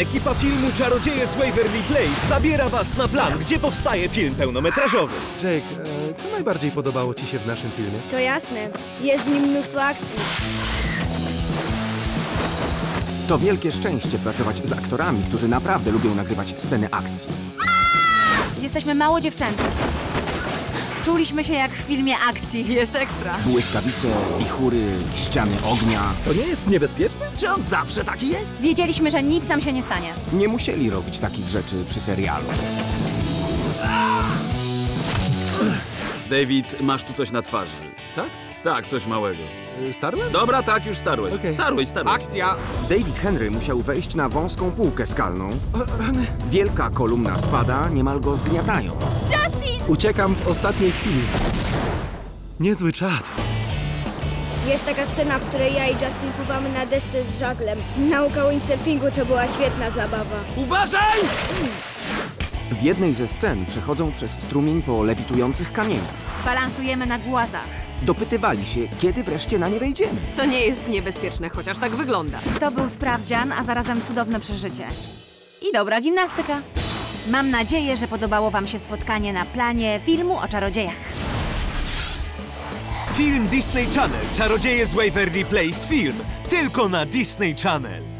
Ekipa filmu Czarodzieje z Waverly Place zabiera was na plan, gdzie powstaje film pełnometrażowy. Jake, e, co najbardziej podobało ci się w naszym filmie? To jasne, jest w nim mnóstwo akcji. To wielkie szczęście pracować z aktorami, którzy naprawdę lubią nagrywać sceny akcji. Jesteśmy mało dziewczęcy. Czuliśmy się jak w filmie akcji. Jest ekstra. Błyskawice, wichury, ściany ognia. To nie jest niebezpieczne? Czy on zawsze taki jest? Wiedzieliśmy, że nic nam się nie stanie. Nie musieli robić takich rzeczy przy serialu. David, masz tu coś na twarzy. Tak? Tak, coś małego. E, Starłem? Dobra, tak, już starłeś. Okej. Starłeś, starłeś. Akcja! David Henry musiał wejść na wąską półkę skalną. Wielka kolumna spada, niemal go zgniatając. Uciekam w ostatniej chwili. Niezły czad. Jest taka scena, w której ja i Justin pływamy na desce z żaglem. Nauka windsurfingu to była świetna zabawa. Uważaj! W jednej ze scen przechodzą przez strumień po lewitujących kamieniach. Balansujemy na głazach. Dopytywali się, kiedy wreszcie na nie wejdziemy. To nie jest niebezpieczne, chociaż tak wygląda. To był sprawdzian, a zarazem cudowne przeżycie. I dobra gimnastyka. Mam nadzieję, że podobało Wam się spotkanie na planie filmu o czarodziejach. Film Disney Channel Czarodzieje z Waverly Place Film. Tylko na Disney Channel.